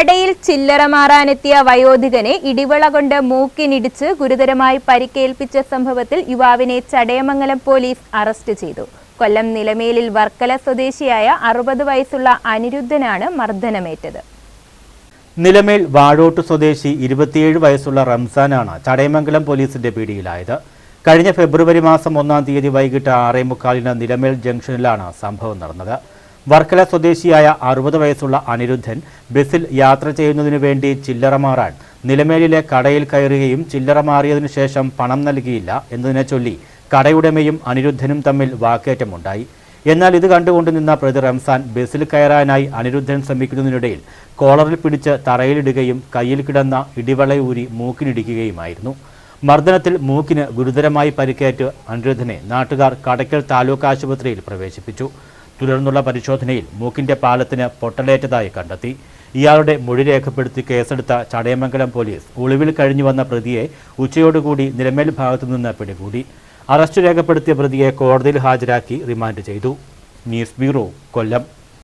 കടയിൽ ചില്ലറ മാറാനെത്തിയ വയോധികനെ ഇടിവള കൊണ്ട് മൂക്കിനിടിച്ച് ഗുരുതരമായി പരിക്കേൽപ്പിച്ച സംഭവത്തിൽ യുവാവിനെ ചടയമംഗലം പോലീസ് അറസ്റ്റ് ചെയ്തു. കൊല്ലം നിലമേലിൽ വർക്കല സ്വദേശിയായ അറുപത് വയസ്സുള്ള അനിരുദ്ധനാണ് മർദ്ദനമേറ്റത്. നിലമേൽ വാഴോട്ട് സ്വദേശി ഇരുപത്തിയേഴ് വയസ്സുള്ള റംസാനാണ് ചടയമംഗലം പോലീസിന്റെ പിടിയിലായത്. കഴിഞ്ഞ ഫെബ്രുവരി മാസം ഒന്നാം തീയതി വൈകിട്ട് ആറേ മുക്കാലിന് നിലമേൽ ജംഗ്ഷനിലാണ് സംഭവം നടന്നത്. വർക്കല സ്വദേശിയായ അറുപത് വയസ്സുള്ള അനിരുദ്ധൻ ബസ്സിൽ യാത്ര ചെയ്യുന്നതിനു വേണ്ടി ചില്ലറ മാറാൻ നിലമേലിലെ കടയിൽ കയറുകയും ചില്ലറ മാറിയതിനു ശേഷം പണം നൽകിയില്ല എന്നതിനെ ചൊല്ലി കടയുടമയും അനിരുദ്ധനും തമ്മിൽ വാക്കേറ്റമുണ്ടായി. എന്നാൽ ഇത് കണ്ടുകൊണ്ട് നിന്ന പ്രതി റംസാൻ ബസ്സിൽ കയറാനായി അനിരുദ്ധൻ ശ്രമിക്കുന്നതിനിടയിൽ കോളറിൽ പിടിച്ച് തറയിലിടുകയും കയ്യിൽ കിടന്ന ഇടിവളയൂരി മൂക്കിനിടിക്കുകയുമായിരുന്നു. മർദ്ദനത്തിൽ മൂക്കിന് ഗുരുതരമായി പരിക്കേറ്റ് അനിരുദ്ധനെ നാട്ടുകാർ കടയ്ക്കൽ താലൂക്ക് ആശുപത്രിയിൽ പ്രവേശിപ്പിച്ചു. തുടർന്നുള്ള പരിശോധനയിൽ മൂക്കിന്റെ പാലത്തിന് പൊട്ടലേറ്റതായി കണ്ടെത്തി. ഇയാളുടെ മൊഴി രേഖപ്പെടുത്തി കേസെടുത്ത ചടയമംഗലം പോലീസ് ഒളിവിൽ കഴിഞ്ഞു വന്ന പ്രതിയെ ഉച്ചയോടുകൂടി നിലമേൽ ഭാഗത്തു ഭാഗത്തുനിന്ന് പിടികൂടി. അറസ്റ്റ് രേഖപ്പെടുത്തിയ പ്രതിയെ കോടതിയിൽ ഹാജരാക്കി റിമാൻഡ് ചെയ്തു. News bureau Kollam.